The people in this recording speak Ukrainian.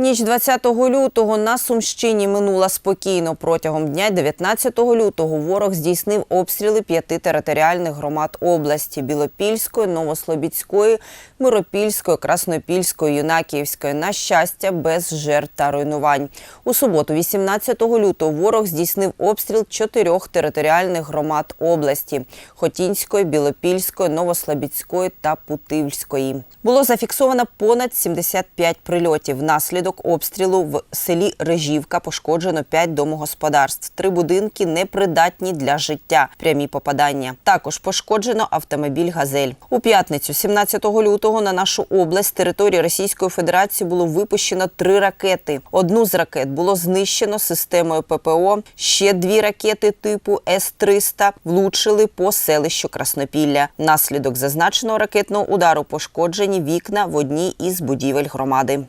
Ніч 20 лютого на Сумщині минула спокійно. Протягом дня 19 лютого ворог здійснив обстріли п'яти територіальних громад області: Білопільської, Новослобідської, Миропільської, Краснопільської, Юнакіївської. На щастя, без жертв та руйнувань. У суботу, 18 лютого, ворог здійснив обстріл чотирьох територіальних громад області: Хотінської, Білопільської, Новослобідської та Путивльської. Було зафіксовано понад 75 прильотів. Внаслідок обстрілу в селі Режівка пошкоджено 5 домогосподарств. Три будинки непридатні для життя. Прямі попадання. Також пошкоджено автомобіль Газель. У п'ятницю, 17 лютого, на нашу область території Російської Федерації було випущено три ракети. Одну з ракет було знищено системою ППО. Ще дві ракети типу С-300 влучили по селищу Краснопілля. Наслідок зазначеного ракетного удару пошкоджені вікна в одній із будівель громади.